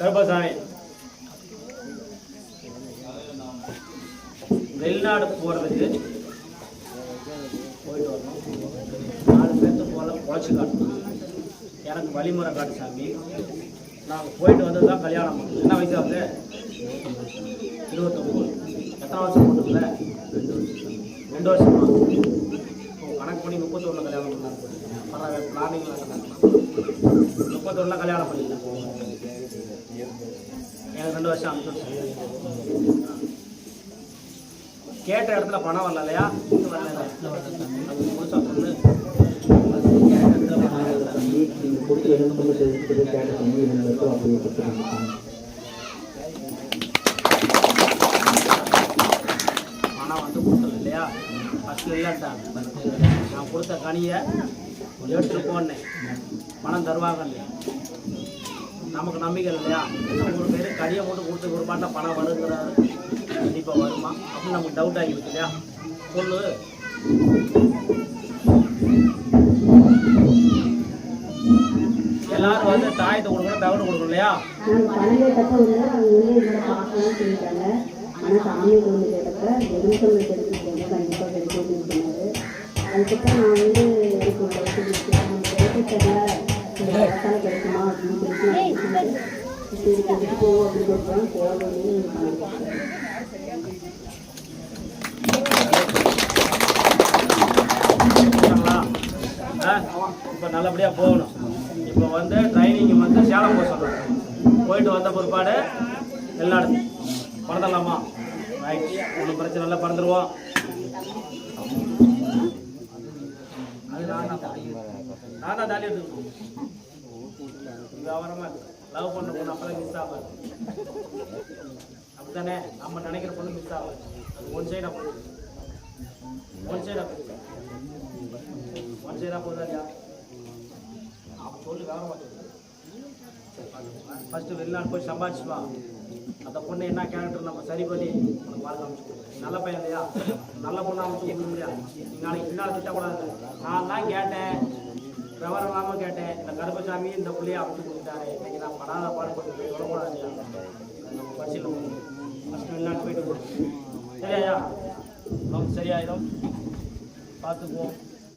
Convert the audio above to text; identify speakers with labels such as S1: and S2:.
S1: கருப்பசாமி வெளிநாடு போகிறதுக்கு போயிட்டு வரணும். நாலு பேர்த்து போல குழச்சி காட்டணும். எனக்கு வழிமுறை காட்டு சாமி. நாங்கள் போயிட்டு வந்து தான் கல்யாணம் பண்ணணும் என்ன வயசு ஆகுது? இருபத்தொம்பது. எத்தனை வருஷம் போட்டுக்கல ரெண்டு வருஷமா. கணக்கு பண்ணி முப்பத்தொன்று கல்யாணம் பண்ணாங்க பரவாயில்ல பிளானிங்லாம் முப்பத்தொன்னுல கல்யாணம் பண்ணிக்கலாம் எனக்கு ரெண்டு வருஷம் அனுப்பிச்சு கேட்ட இடத்துல பணம் வரல இல்லையா? சொல்லு
S2: நீங்கள் கொடுத்து ரெண்டு மூணு சேர்த்து கேட்ட என்ன அப்படியே
S1: பணம் வந்து கொடுக்கல இல்லையா? ஃபஸ்ட்டு இல்லைன்ட்டாங்க நான் கொடுத்த கனியை எடுத்துட்டு போனேன். பணம் தருவாங்க இல்லையா நமக்கு நம்பிக்கை இல்லையா? ஒரு பேர் கடியை மட்டும் கொடுத்து ஒரு பாட்டில் பணம் வருங்கிறாரு கண்டிப்பாக வருமா? அப்படின்னு நமக்கு டவுட் ஆகிடுது இல்லையா? சொல்லு. எல்லாரும் வந்து தாயத்தை கொடுக்கணும் தவிர கொடுக்கணும் இல்லையா?
S3: சொல்லிட்டாங்க. ஆனால் சாமி கொண்டு கேட்டப்ப எதுவும் கிடைச்சிருக்கீங்க கண்டிப்பாக கிடைக்கும் அப்படின்னு சொன்னார் அதுக்கப்புறம் நான் வந்து தெரியல கிடைக்குமா அப்படின்னு சரி அப்படின்னு சொல்லிட்டு போகணும்னு
S1: ஆ இப்போ நல்லபடியாக போகணும். இப்போ வந்து ட்ரைனிங் வந்து சேலம் போக சொல்கிறேன் போயிட்டு வந்த பிற்பாடு வெளிநாடு பறந்துடலாமா? ரைட் ஒன்றும் பிரச்சனை இல்லை பறந்துடுவோம் நானா தாலி எடுத்துக்கணும் வியாபாரமாக லவ் பண்ண பொண்ணு அப்பதான் மிஸ் ஆகாது அப்படித்தானே நம்ம நினைக்கிற பொண்ணு மிஸ் ஆகாது ஒன் சைடா போகுது ஒன் சைடா போகுது ஒன் சைடா போகுதா இல்லையா அப்போ சொல்லு கவனமாக சொல்லு ஃபர்ஸ்ட் வெளிநாடு போய் சம்பாதிச்சுவா அந்த பொண்ணு என்ன கேரக்டர் நம்ம சரி பண்ணி உனக்கு வாழ்க்கை அமைச்சு நல்ல பையன் இல்லையா? நல்ல பொண்ணு அமைச்சு கொடுக்க முடியாது நீ நாளைக்கு பின்னால் திட்டக்கூடாது நான் தான் கேட்டேன். விவரம் கேட்டேன். இந்த கருப்பசாமி இந்த பிள்ளையை அமைச்சு கொடுத்தாரு இன்னைக்கு நான் படாத பாடுபட்டு சொல்லக்கூடாது இல்லையா நம்ம ஃபஸ்ட்டு வெளிநாட்டு போயிட்டு சரியா சரியாயிடும் பார்த்துக்குவோம்.